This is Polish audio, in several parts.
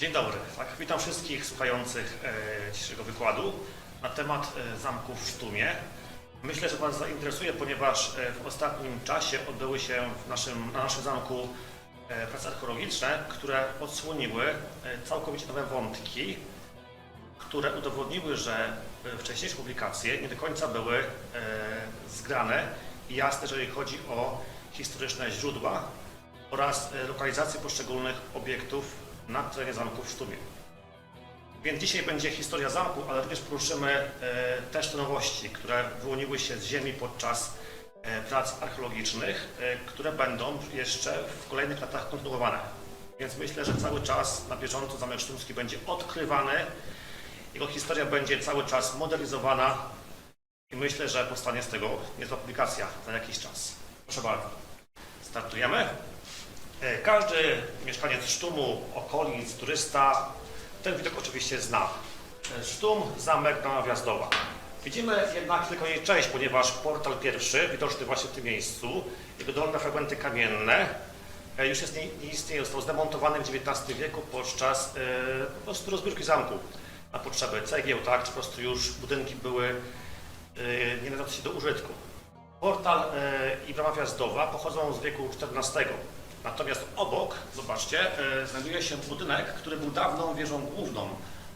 Dzień dobry. Tak, witam wszystkich słuchających e, dzisiejszego wykładu na temat e, zamków w Sztumie. Myślę, że Was zainteresuje, ponieważ e, w ostatnim czasie odbyły się naszym, na naszym zamku e, prace archeologiczne, które odsłoniły e, całkowicie nowe wątki, które udowodniły, że e, wcześniejsze publikacje nie do końca były e, zgrane i jasne, jeżeli chodzi o historyczne źródła oraz e, lokalizację poszczególnych obiektów na terenie zamku w Sztumie. Więc dzisiaj będzie historia zamku, ale również poruszymy e, też te nowości, które wyłoniły się z ziemi podczas e, prac archeologicznych, e, które będą jeszcze w kolejnych latach kontynuowane. Więc myślę, że cały czas na bieżąco Zamek Sztumski będzie odkrywany, jego historia będzie cały czas modernizowana i myślę, że powstanie z tego niezła publikacja za jakiś czas. Proszę bardzo. Startujemy. E, Każdy mieszkaniec Sztumu, okolic, turysta ten widok oczywiście zna. E, Sztum, zamek, brama wjazdowa. Widzimy jednak tylko jej część, ponieważ portal pierwszy, widoczny właśnie w tym miejscu, jego dolne fragmenty kamienne, e, już jest nie, nie istnieje, został zdemontowany w XIX wieku podczas po prostu rozbiórki zamku na potrzeby cegieł, tak, czy po prostu już budynki były nie nadające się do użytku. Portal i brama wjazdowa pochodzą z wieku XIV. Natomiast obok, zobaczcie, e, znajduje się budynek, który był dawną wieżą główną,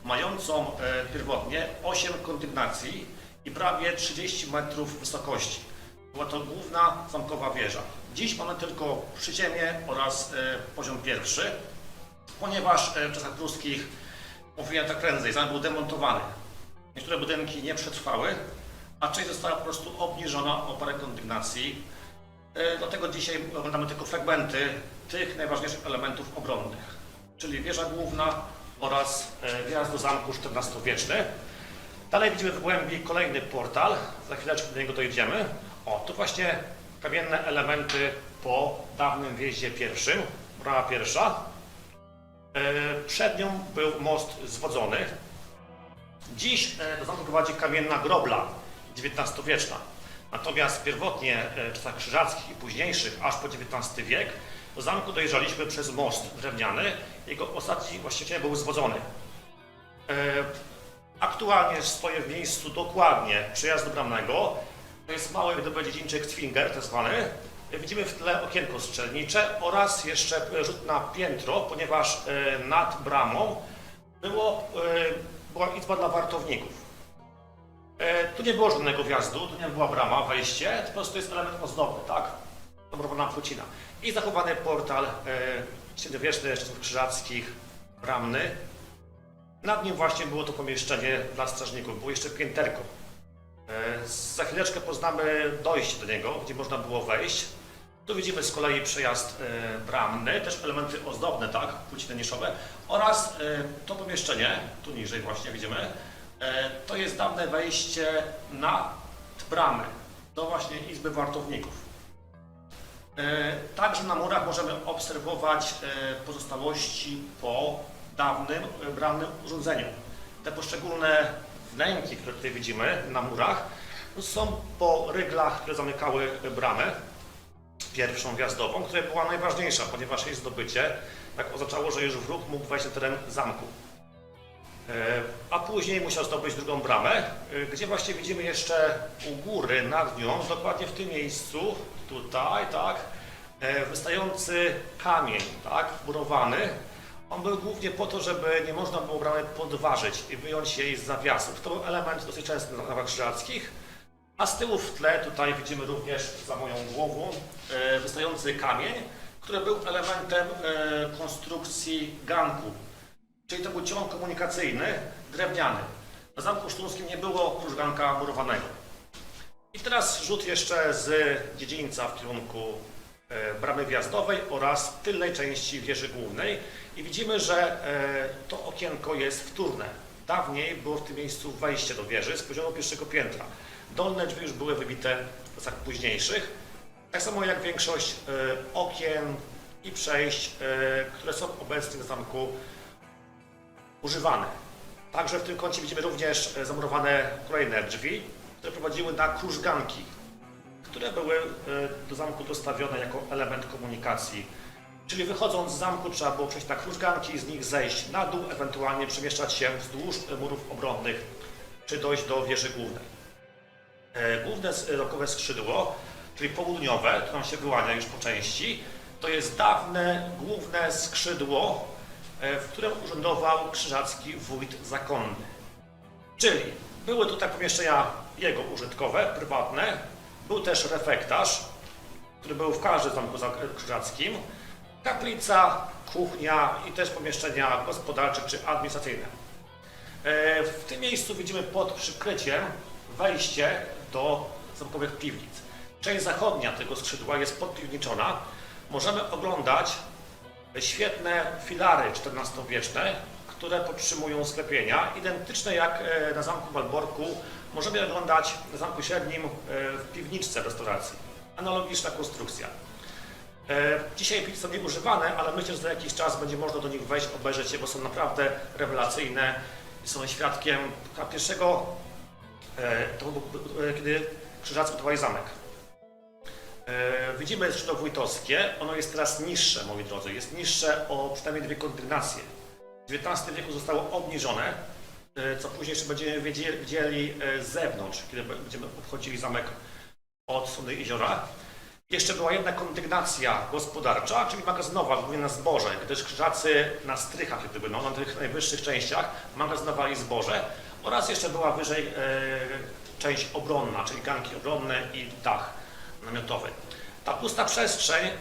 mającą e, pierwotnie 8 kondygnacji i prawie 30 metrów wysokości. Była to główna zamkowa wieża. Dziś mamy tylko przyziemie oraz e, poziom pierwszy, ponieważ w czasach pruskich, mówiłem tak prędzej, zamek był demontowany. Niektóre budynki nie przetrwały, a część została po prostu obniżona o parę kondygnacji. E, Dlatego dzisiaj oglądamy tylko fragmenty tych najważniejszych elementów obronnych, czyli wieża główna oraz e, wjazd do zamku XIV-wieczny. Dalej widzimy w głębi kolejny portal, za chwileczkę do niego dojdziemy. O, tu właśnie kamienne elementy po dawnym wjeździe pierwszym, brama pierwsza. E, Przed nią był most zwodzony. Dziś do zamku prowadzi kamienna grobla XIX-wieczna. Natomiast pierwotnie e, w czasach krzyżackich i późniejszych, aż po XIX wiek, do zamku dojeżdżaliśmy przez most drewniany. Jego ostatni właściciel był zwodzony. E, Aktualnie stoję w miejscu dokładnie przejazdu bramnego. To jest mały wydobycie Cwinger, tak zwany. Widzimy w tle okienko strzelnicze oraz jeszcze rzut na piętro, ponieważ e, nad bramą było, była izba dla wartowników. Nie było żadnego wjazdu, tu nie była brama, wejście, to po prostu jest element ozdobny, tak? Dobrowana płcina. I zachowany portal e, średniowieczny, czasów krzyżackich, bramny. Nad nim właśnie było to pomieszczenie dla strażników, było jeszcze pięterko. E, Za chwileczkę poznamy dojście do niego, gdzie można było wejść. Tu widzimy z kolei przejazd e, bramny, też elementy ozdobne, tak, płciny niszowe oraz e, to pomieszczenie, tu niżej właśnie widzimy, to jest dawne wejście na bramy do właśnie Izby Wartowników. E, Także na murach możemy obserwować e, pozostałości po dawnym e, bramnym urządzeniu. Te poszczególne wnęki, które tutaj widzimy na murach, są po ryglach, które zamykały bramę pierwszą wjazdową, która była najważniejsza, ponieważ jej zdobycie tak oznaczało, że już wróg mógł wejść na teren zamku. E, A później musiał zdobyć drugą bramę, e, gdzie właśnie widzimy jeszcze u góry nad nią, dokładnie w tym miejscu, tutaj, tak, e, wystający kamień, tak, murowany. On był głównie po to, żeby nie można było bramy podważyć i wyjąć jej z zawiasów. To był element dosyć częsty na nawach krzyżackich. A z tyłu w tle tutaj widzimy również za moją głową wystający kamień, który był elementem konstrukcji ganku. Czyli to był ciąg komunikacyjny drewniany. Na Zamku Sztumskim nie było krużganka murowanego. I teraz rzut jeszcze z dziedzińca w kierunku e, bramy wjazdowej oraz tylnej części wieży głównej. I widzimy, że e, to okienko jest wtórne. Dawniej było w tym miejscu wejście do wieży z poziomu pierwszego piętra. Dolne drzwi już były wybite w czasach późniejszych. Tak samo jak większość e, okien i przejść, które są obecnie w zamku używane. Także w tym kącie widzimy również e, zamurowane kolejne drzwi, które prowadziły na krużganki, które były e, do zamku dostawione jako element komunikacji Czyli wychodząc z zamku trzeba było przejść na krużganki, z nich zejść na dół, ewentualnie przemieszczać się wzdłuż murów obronnych, czy dojść do wieży głównej. E, Główne rokowe skrzydło, czyli południowe, które nam się wyłania już po części, to jest dawne główne skrzydło, e, w którym urzędował krzyżacki wójt zakonny. Czyli były tutaj pomieszczenia jego użytkowe, prywatne, był też refektarz, który był w każdym zamku za- krzyżackim, kaplica, kuchnia i też pomieszczenia gospodarcze czy administracyjne. E, W tym miejscu widzimy pod przykryciem wejście do zamkowych piwnic. Część zachodnia tego skrzydła jest podpiwniczona. Możemy oglądać świetne filary XIV-wieczne, które podtrzymują sklepienia, identyczne jak e, na zamku Malborku. Możemy oglądać na zamku średnim e, w piwniczce restauracji. Analogiczna konstrukcja. E, Dzisiaj piwnice są nieużywane, ale myślę, że za jakiś czas będzie można do nich wejść, obejrzeć je, bo są naprawdę rewelacyjne są świadkiem pierwszego, kiedy Krzyżacy budowali zamek. E, Widzimy skrzydło wójtowskie, ono jest teraz niższe, moi drodzy, jest niższe o przynajmniej dwie kondygnacje. W XIX wieku zostało obniżone, e, co później jeszcze będziemy widzieli e, z zewnątrz, kiedy będziemy obchodzili zamek od strony jeziora. Jeszcze była jedna kondygnacja gospodarcza, czyli magazynowa, głównie na zboże, gdyż krzyżacy na strychach, gdyby, no, na tych najwyższych częściach magazynowali zboże oraz jeszcze była wyżej e, część obronna, czyli ganki obronne i dach namiotowy. Ta pusta przestrzeń, e,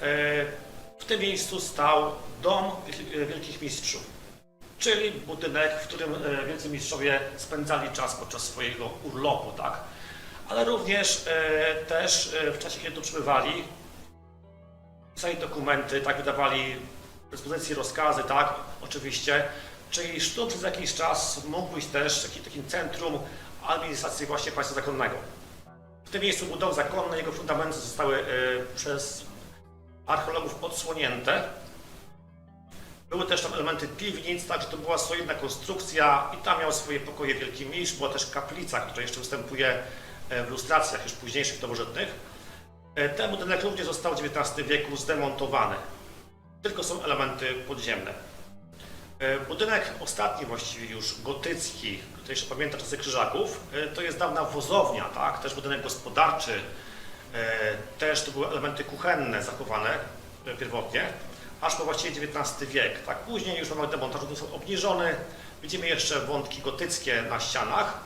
w tym miejscu stał dom Wielki- Wielkich Mistrzów, czyli budynek, w którym e, wielcy mistrzowie spędzali czas podczas swojego urlopu, tak? ale również e, też e, w czasie, kiedy tu przybywali, pisali dokumenty, tak, wydawali dyspozycje, rozkazy, tak, oczywiście. Czyli sztuk przez jakiś czas mógł być też taki, takim centrum administracji właśnie państwa zakonnego. Tym miejscu budowy zakonne, jego fundamenty zostały e, przez archeologów odsłonięte. Były też tam elementy piwnic, także to była solidna konstrukcja i tam miał swoje pokoje Wielki Mistrz, była też kaplica, która jeszcze występuje e, w lustracjach już późniejszych nowożytnych. E, Ten budynek również został w XIX wieku zdemontowany. Tylko są elementy podziemne. E, Budynek ostatni właściwie już, gotycki, który jeszcze pamięta czasy krzyżaków, e, to jest dawna wozownia, tak? też budynek gospodarczy, e, też to były elementy kuchenne zachowane pierwotnie, aż po właściwie XIX wiek. Tak? Później już moment demontażu został obniżony, widzimy jeszcze wątki gotyckie na ścianach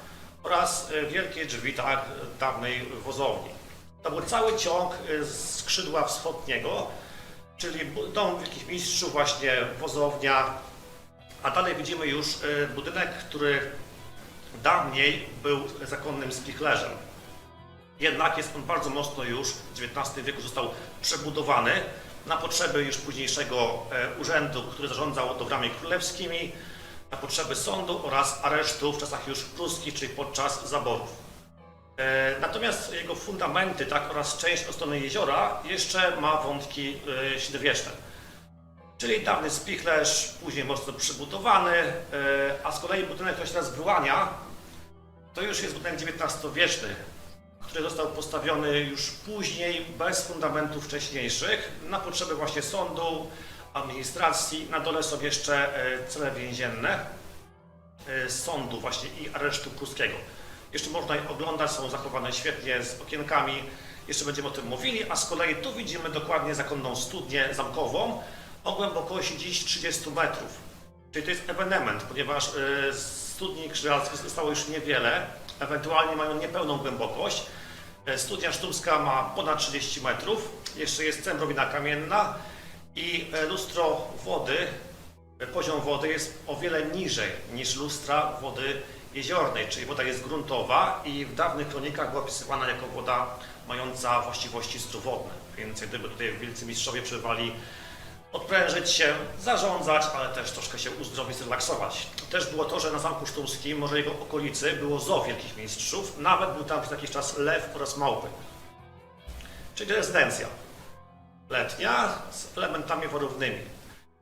oraz wielkie drzwi tak, dawnej wozowni. To był cały ciąg skrzydła wschodniego, czyli dom wielkich mistrzów, właśnie wozownia, a dalej widzimy już e, budynek, który dawniej był zakonnym spichlerzem. Jednak jest on bardzo mocno już w XIX wieku został przebudowany na potrzeby już późniejszego e, urzędu, który zarządzał dobrami królewskimi, na potrzeby sądu oraz aresztu w czasach już pruskich, czyli podczas zaborów. E, Natomiast jego fundamenty tak, oraz część od strony jeziora jeszcze ma wątki średniowieczne. Czyli dawny spichlerz, później mocno przybudowany, e, a z kolei budynek, który się teraz wyłania, to już jest budynek XIX-wieczny, który został postawiony już później, bez fundamentów wcześniejszych, na potrzeby właśnie sądu, administracji. Na dole są jeszcze e, cele więzienne e, sądu właśnie i aresztu pruskiego. Jeszcze można je oglądać, są zachowane świetnie z okienkami. Jeszcze będziemy o tym mówili, a z kolei tu widzimy dokładnie zakonną studnię zamkową o głębokości dziś 30 metrów. Czyli to jest ewenement, ponieważ e, studni krzyżackich zostało już niewiele, ewentualnie mają niepełną głębokość. E, Studnia sztumska ma ponad 30 metrów, jeszcze jest cembrowina kamienna i e, lustro wody, poziom wody jest o wiele niżej niż lustra wody jeziornej, czyli woda jest gruntowa i w dawnych kronikach była opisywana jako woda mająca właściwości zdrowotne. Więc gdyby tutaj wielcy mistrzowie przybywali odprężyć się, zarządzać, ale też troszkę się uzdrowić, zrelaksować. Też było to, że na Zamku Sztumskim, może jego okolicy, było zoo wielkich mistrzów, nawet był tam przez jakiś czas lew oraz małpy. Czyli rezydencja letnia z elementami warownymi.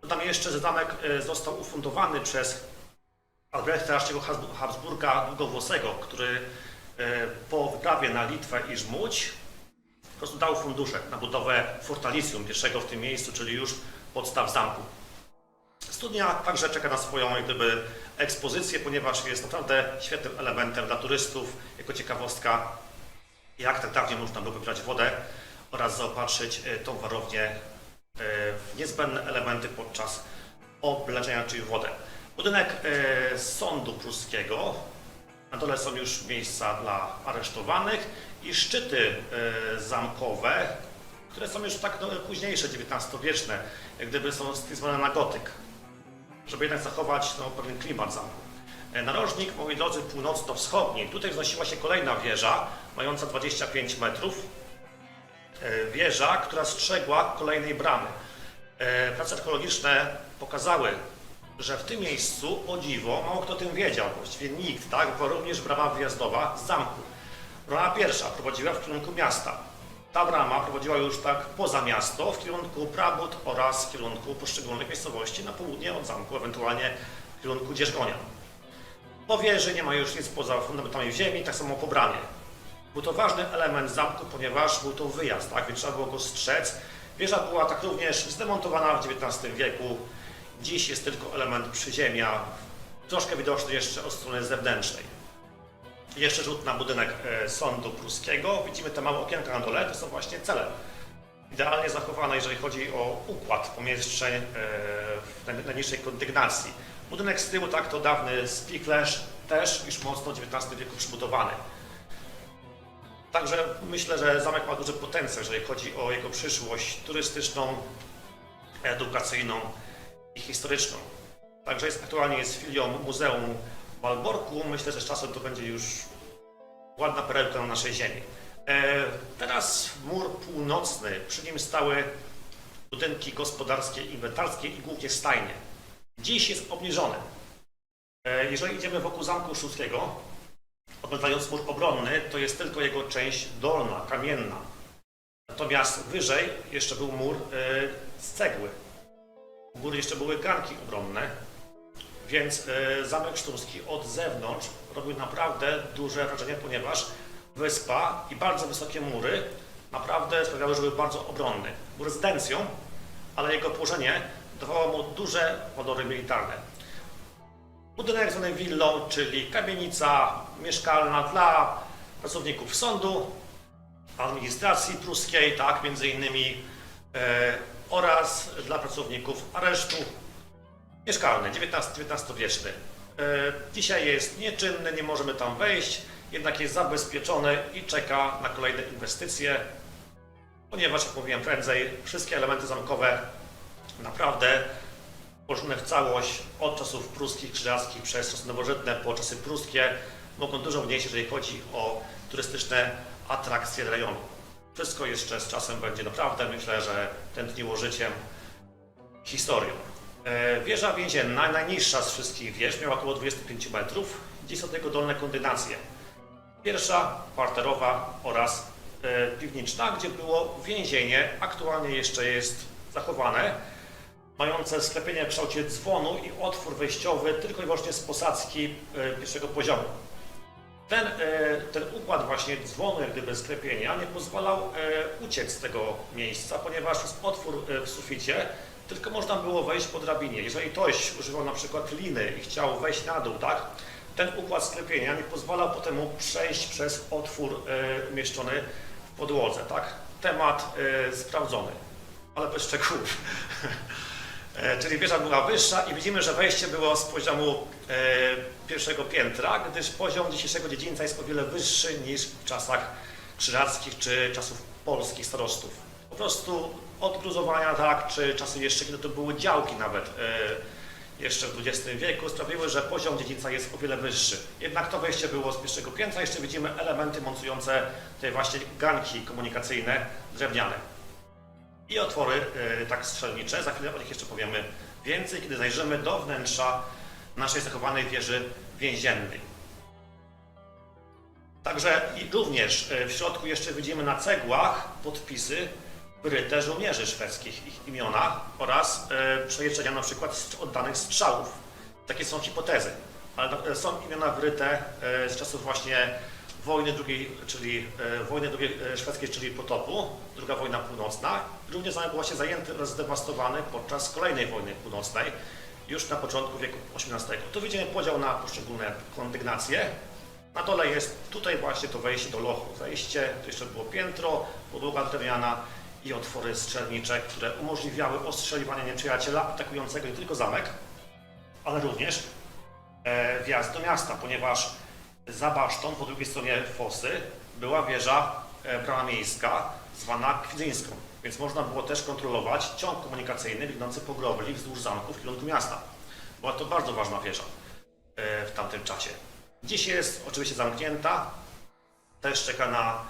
Dodam jeszcze, zamek e, został ufundowany przez Albrechta Habsburga Długowłosego, który e, po wyprawie na Litwę i Żmudź po prostu dał fundusze na budowę fortalicjum pierwszego w tym miejscu, czyli już podstaw zamku. Studnia także czeka na swoją gdyby, ekspozycję, ponieważ jest naprawdę świetnym elementem dla turystów, jako ciekawostka, jak tak dawniej można było wybrać wodę oraz zaopatrzyć e, tą warownię e, w niezbędne elementy podczas obleczenia, czyli wodę. Budynek e, sądu pruskiego, na dole są już miejsca dla aresztowanych i szczyty zamkowe, które są już tak no, późniejsze, XIX-wieczne, jak gdyby są stylizowane na gotyk, żeby jednak zachować no, pewien klimat zamku. E, Narożnik, moi drodzy, północno-wschodni. Tutaj wznosiła się kolejna wieża, mająca 25 metrów. E, Wieża, która strzegła kolejnej bramy. E, Prace archeologiczne pokazały, że w tym miejscu, o dziwo, mało kto o tym wiedział, właściwie nikt, tak? Była również brama wyjazdowa z zamku. Brama pierwsza prowadziła w kierunku miasta. Ta brama prowadziła już tak poza miasto, w kierunku Prabut oraz w kierunku poszczególnych miejscowości na południe od zamku, ewentualnie w kierunku Dzierżgonia. Po wieży nie ma już nic poza fundamentami ziemi, tak samo po bramie. Był to ważny element zamku, ponieważ był to wyjazd, tak? więc trzeba było go strzec. Wieża była tak również zdemontowana w XIX wieku. Dziś jest tylko element przyziemia, troszkę widoczny jeszcze od strony zewnętrznej. Jeszcze rzut na budynek e, sądu pruskiego. Widzimy te małe okienka na dole, to są właśnie cele. Idealnie zachowane, jeżeli chodzi o układ pomieszczeń e, w naj- najniższej kondygnacji. Budynek z tyłu, tak, to dawny spichlerz, też już mocno XIX wieku przybudowany. Także myślę, że zamek ma duży potencjał, jeżeli chodzi o jego przyszłość turystyczną, edukacyjną i historyczną. Także jest, aktualnie jest filią Muzeum Malborku. Myślę, że z czasem to będzie już ładna perełka na naszej ziemi. E, teraz mur północny, przy nim stały budynki gospodarskie, inwentarskie i głównie stajnie. Dziś jest obniżony. E, jeżeli idziemy wokół Zamku Szóstego, oglądając mur obronny, to jest tylko jego część dolna, kamienna. Natomiast wyżej jeszcze był mur e, z cegły. U góry jeszcze były garnki obronne, więc e, Zamek Szturski od zewnątrz robił naprawdę duże wrażenie, ponieważ wyspa i bardzo wysokie mury naprawdę sprawiały, że był bardzo obronny. Był rezydencją, ale jego położenie dawało mu duże walory militarne. Budynek zwany willą, czyli kamienica mieszkalna dla pracowników sądu, administracji pruskiej, tak, między innymi, e, oraz dla pracowników aresztu, mieszkalny, XIX-wieczny. E, Dzisiaj jest nieczynny, nie możemy tam wejść, jednak jest zabezpieczony i czeka na kolejne inwestycje, ponieważ, jak mówiłem prędzej, wszystkie elementy zamkowe naprawdę położone w całość od czasów pruskich, krzyżackich przez czasy nowożytne po czasy pruskie mogą dużo wnieść, jeżeli chodzi o turystyczne atrakcje rejonu. Wszystko jeszcze z czasem będzie naprawdę, myślę, że tętniło życiem, historią. E, Wieża więzienna, najniższa z wszystkich wież, miała około 25 metrów. Dziś są tego dolne kondynacje. Pierwsza, parterowa oraz e, piwniczna, gdzie było więzienie, aktualnie jeszcze jest zachowane, mające sklepienie w kształcie dzwonu i otwór wejściowy tylko i wyłącznie z posadzki e, pierwszego poziomu. Ten, ten układ właśnie dzwonu, jak gdyby sklepienia, nie pozwalał uciec z tego miejsca, ponieważ jest otwór w suficie, tylko można było wejść po drabinie. Jeżeli ktoś używał na przykład liny i chciał wejść na dół, tak, ten układ sklepienia nie pozwalał potem mu przejść przez otwór e, umieszczony w podłodze, tak. Temat e, sprawdzony, ale bez szczegółów. E, Czyli wieża była wyższa i widzimy, że wejście było z poziomu pierwszego piętra, gdyż poziom dzisiejszego dziedzińca jest o wiele wyższy niż w czasach krzyżackich czy czasów polskich starostów. Po prostu odgruzowania, tak, czy czasy jeszcze, kiedy to były działki nawet, e, jeszcze w XX wieku, sprawiły, że poziom dziedzińca jest o wiele wyższy. Jednak to wejście było z pierwszego piętra, jeszcze widzimy elementy mocujące te właśnie ganki komunikacyjne drewniane i otwory e, tak strzelnicze. Za chwilę o nich jeszcze powiemy więcej, kiedy zajrzymy do wnętrza naszej zachowanej wieży więziennej. Także i również e, w środku jeszcze widzimy na cegłach podpisy wyryte żołnierzy szwedzkich, ich imiona oraz e, na przykład oddanych strzałów. Takie są hipotezy, ale e, są imiona wyryte e, z czasów właśnie wojny drugiej, czyli e, wojny drugiej e, szwedzkiej, czyli potopu, druga wojna północna. Również zamek był właśnie zajęty oraz zdewastowany podczas kolejnej wojny północnej, już na początku wieku XVIII. Tu widzimy podział na poszczególne kondygnacje. Na dole jest tutaj właśnie to wejście do lochu. Wejście, to jeszcze było piętro, podłoga drewniana i otwory strzelnicze, które umożliwiały ostrzeliwanie nieprzyjaciela atakującego nie tylko zamek, ale również e, wjazd do miasta, ponieważ za basztą po drugiej stronie fosy była wieża e, brama miejska zwana Kwidzyńską, więc można było też kontrolować ciąg komunikacyjny biegnący po grobli wzdłuż zamku w kierunku miasta. Była to bardzo ważna wieża e, w tamtym czasie. Dziś jest oczywiście zamknięta, też czeka na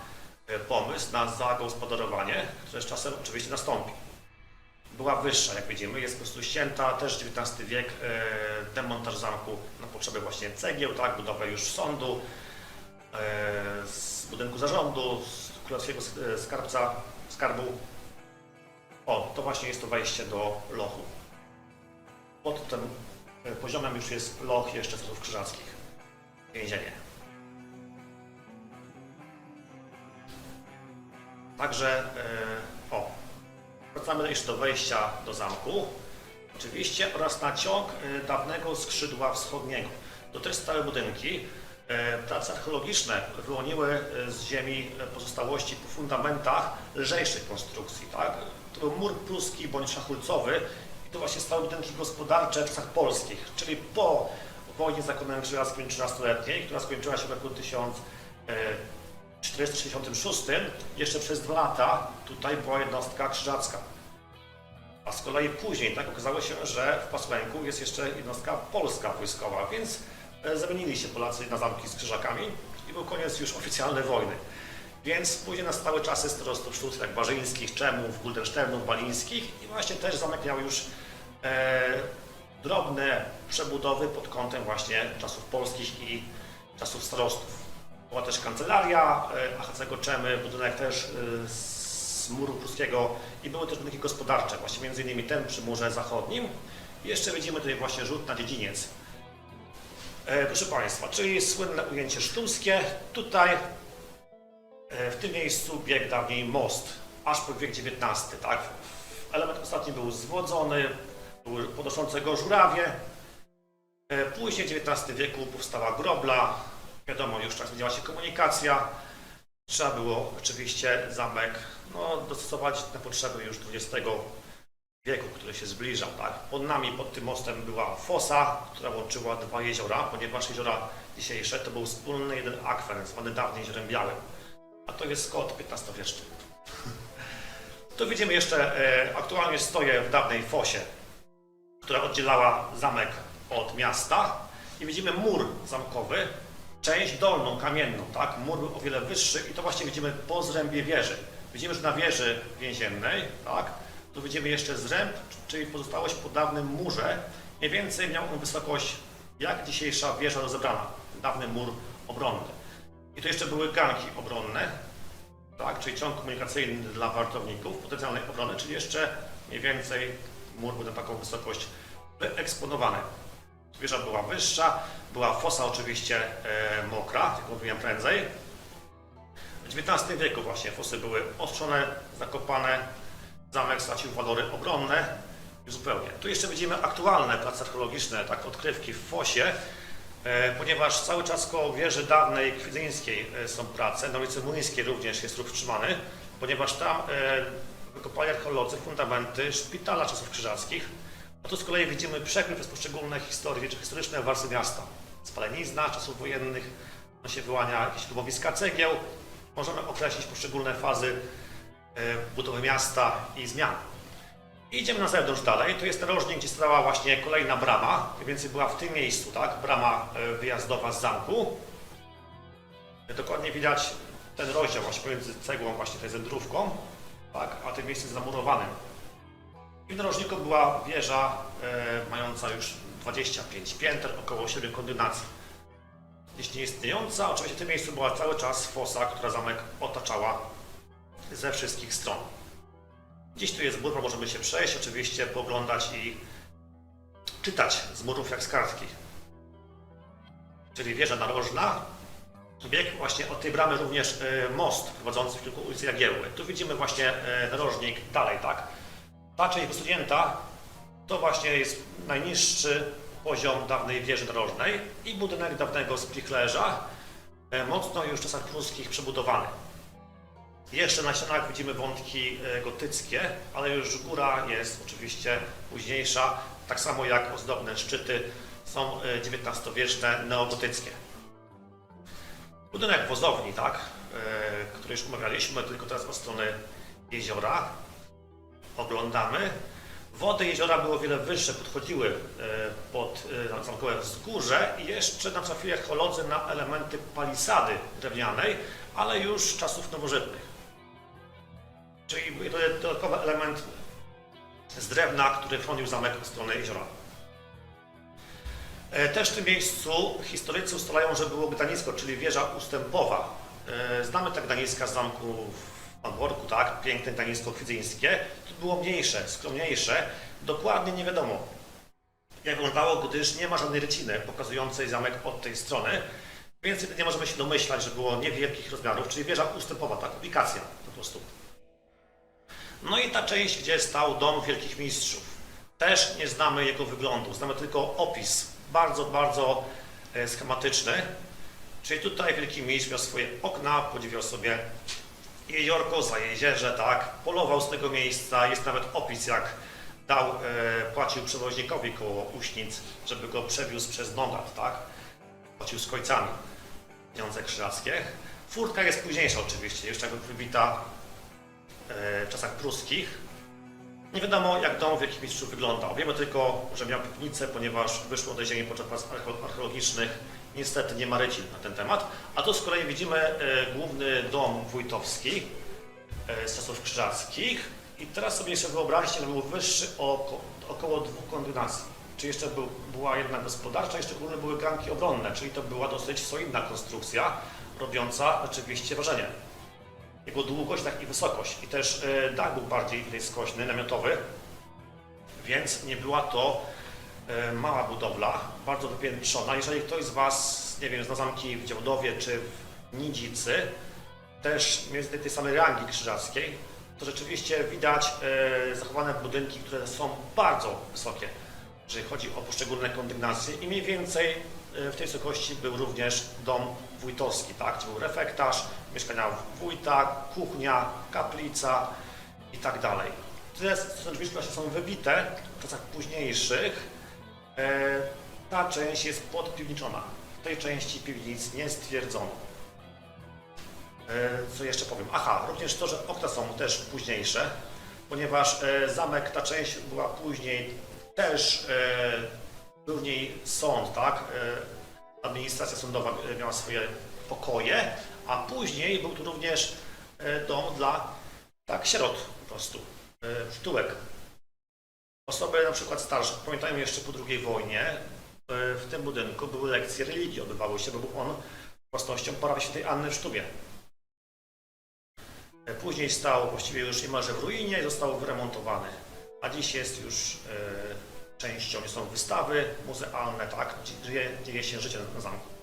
pomysł, na zagospodarowanie, które z czasem oczywiście nastąpi. Była wyższa, jak widzimy, jest po prostu ścięta, też XIX wiek, e, demontaż zamku na potrzeby właśnie cegieł, tak, budowę już sądu, e, z budynku zarządu, z królewskiego e, skarbca, skarbu. O, to właśnie jest to wejście do lochu. Pod tym e, poziomem już jest loch jeszcze Stanów Krzyżackich, więzienie. Także, e, o, wracamy jeszcze do wejścia do zamku, oczywiście, oraz na ciąg e, dawnego skrzydła wschodniego. To też stałe budynki. E, Prace archeologiczne wyłoniły z ziemi pozostałości po fundamentach lżejszych konstrukcji. Tak? To był mur pruski bądź szachulcowy i to właśnie stały budynki gospodarcze w czasach polskich, czyli po wojnie z zakonem krzyżackim 13-letniej, która skończyła się w roku 1466, jeszcze przez dwa lata tutaj była jednostka krzyżacka. A z kolei później tak okazało się, że w Pasłęku jest jeszcze jednostka polska wojskowa, więc e, zamienili się Polacy na zamki z krzyżakami i był koniec już oficjalnej wojny. Więc później nastały czasy starostów sztuc jak Barzyńskich, Czemów, Guldensternów, Balińskich i właśnie też zamek miał już e, drobne przebudowy pod kątem właśnie czasów polskich i czasów starostów. Była też kancelaria e, Achacego Czemy, budynek też e, z muru pruskiego i były też budynki gospodarcze, właśnie między innymi ten przy murze zachodnim. I jeszcze widzimy tutaj właśnie rzut na dziedziniec. E, proszę Państwa, czyli słynne ujęcie sztumskie. Tutaj w tym miejscu biegł dawniej most, aż po wiek XIX, tak? Element ostatni był zwodzony, były podnoszące go żurawie. Później w XIX wieku powstała grobla, wiadomo, już tak zmieniła się komunikacja. Trzeba było oczywiście zamek no, dostosować na potrzeby już XX wieku, który się zbliżał. Tak? Pod nami, pod tym mostem była fosa, która łączyła dwa jeziora, ponieważ jeziora dzisiejsze to był wspólny jeden akwen, zwany dawniej Jeziorem Białym. A to jest kod XV-wieczny. Tu widzimy jeszcze, e, aktualnie stoję w dawnej fosie, która oddzielała zamek od miasta i widzimy mur zamkowy, część dolną, kamienną, tak? Mur był o wiele wyższy i to właśnie widzimy po zrębie wieży. Widzimy, że na wieży więziennej, tak? Tu widzimy jeszcze zręb, czyli pozostałość po dawnym murze. Mniej więcej miał on wysokość jak dzisiejsza wieża rozebrana, dawny mur obronny. I to jeszcze były ganki obronne, tak? Czyli ciąg komunikacyjny dla wartowników potencjalnej obrony, czyli jeszcze mniej więcej mur był na taką wysokość wyeksponowany. Wieża była wyższa, była fosa oczywiście e, mokra, jak mówiłem prędzej. W XIX wieku właśnie fosy były ostrzone, zakopane, zamek stracił walory obronne i zupełnie. Tu jeszcze widzimy aktualne prace archeologiczne, tak odkrywki w fosie, e, ponieważ cały czas koło wieży dawnej kwidzyńskiej e, są prace, na ulicy Młyńskiej również jest ruch wstrzymany, ponieważ tam e, wykopali archeolodzy fundamenty szpitala czasów krzyżackich, a tu z kolei widzimy przekrój przez poszczególne historie, czy historyczne warstwy miasta. Spalenizna czasów wojennych, on się wyłania jakieś lubowiska cegieł. Możemy określić poszczególne fazy e, budowy miasta i zmian. I idziemy na zewnątrz dalej. Tu jest narożnik, gdzie stała właśnie kolejna brama. Więcej była w tym miejscu, tak? Brama e, wyjazdowa z zamku. Dokładnie widać ten rozdział właśnie pomiędzy cegłą, właśnie tej zędrówką, tak? A tym miejscem zamurowanym. I w narożniku była wieża e, mająca już 25 pięter, około 7 kondynacji. Dziś nieistniejąca, oczywiście w tym miejscu była cały czas fosa, która zamek otaczała ze wszystkich stron. Dziś tu jest mur, możemy się przejść, oczywiście poglądać i czytać z murów jak z kartki. Czyli wieża narożna, biegł właśnie od tej bramy również e, most prowadzący w kierunku ulicy Jagiełły. Tu widzimy właśnie e, narożnik dalej, tak? Ta część wysunięta to właśnie jest najniższy poziom dawnej wieży narożnej i budynek dawnego spichlerza, e, mocno już w czasach pruskich przebudowany. Jeszcze na ścianach widzimy wątki e, gotyckie, ale już góra jest oczywiście późniejsza, tak samo jak ozdobne szczyty są e, XIX-wieczne, neogotyckie. Budynek wozowni, tak, e, który już omawialiśmy, tylko teraz od strony jeziora. Oglądamy. Wody jeziora były o wiele wyższe, podchodziły e, pod e, na zamkowe wzgórze i jeszcze nam za chwilę holodzy na elementy palisady drewnianej, ale już z czasów nowożytnych. Czyli to jest dodatkowy element z drewna, który chronił zamek od strony jeziora. E, Też w tym miejscu historycy ustalają, że było Gdanisko, czyli wieża ustępowa. E, Znamy te Gdaniska z zamku w Malborku, tak? Piękne Gdanisko kwidzyńskie. To było mniejsze, skromniejsze. Dokładnie nie wiadomo, jak wyglądało, gdyż nie ma żadnej ryciny pokazującej zamek od tej strony. Więc jedynie możemy się domyślać, że było niewielkich rozmiarów, czyli wieża ustępowa, tak? Ubikacja po prostu. No i ta część, gdzie stał dom wielkich mistrzów. Też nie znamy jego wyglądu, znamy tylko opis, bardzo, bardzo e, schematyczny. Czyli tutaj wielki mistrz miał swoje okna, podziwiał sobie jeziorko, zajezierze, tak, polował z tego miejsca. Jest nawet opis, jak dał, e, płacił przewoźnikowi koło Uśnic, żeby go przewiózł przez Nogat, tak. Płacił z kojcami pieniądze krzyżackie. Furtka jest późniejsza oczywiście, jeszcze jakby wybita e, w czasach pruskich. Nie wiadomo, jak dom Wielkich Mistrzów wyglądał. Wiemy tylko, że miał piwnicę, ponieważ wyszło doniesienie podczas prac archeo- archeologicznych. Niestety nie ma rycin na ten temat. A tu z kolei widzimy e, główny dom wójtowski e, z czasów krzyżackich. I teraz sobie jeszcze wyobraźcie, że był wyższy o oko- około dwóch kondynacji. Czy jeszcze był, była jedna gospodarcza, jeszcze górne były ganki obronne, czyli to była dosyć solidna konstrukcja, robiąca oczywiście wrażenie jego długość, tak i wysokość. I też e, dach był bardziej skośny, namiotowy, więc nie była to e, mała budowla, bardzo wypiętrzona. Jeżeli ktoś z Was, nie wiem, zna zamki w Działdowie czy w Nidzicy, też między tej samej rangi krzyżackiej, to rzeczywiście widać e, zachowane budynki, które są bardzo wysokie, jeżeli chodzi o poszczególne kondygnacje i mniej więcej e, w tej wysokości był również dom wójtowski, tak, gdzie był refektarz, mieszkania wójta, kuchnia, kaplica i tak dalej. Te drzwi właśnie są wybite w czasach późniejszych. E, ta część jest podpiwniczona. W tej części piwnic nie stwierdzono. E, Co jeszcze powiem? Aha, również to, że okna są też późniejsze, ponieważ e, zamek, ta część była później też, był w niej sąd, tak? Administracja sądowa miała swoje pokoje, a później był tu również dom dla tak, sierot po prostu, wtółek. Osoby na przykład starsze, pamiętają jeszcze po II wojnie, e, w tym budynku były lekcje religii, odbywały się, bo był on własnością parafii świętej Anny w Sztubie. E, Później stał właściwie już niemalże w ruinie i został wyremontowany. A dziś jest już e, częścią, są wystawy muzealne, tak, dzieje, dzieje się życie na zamku.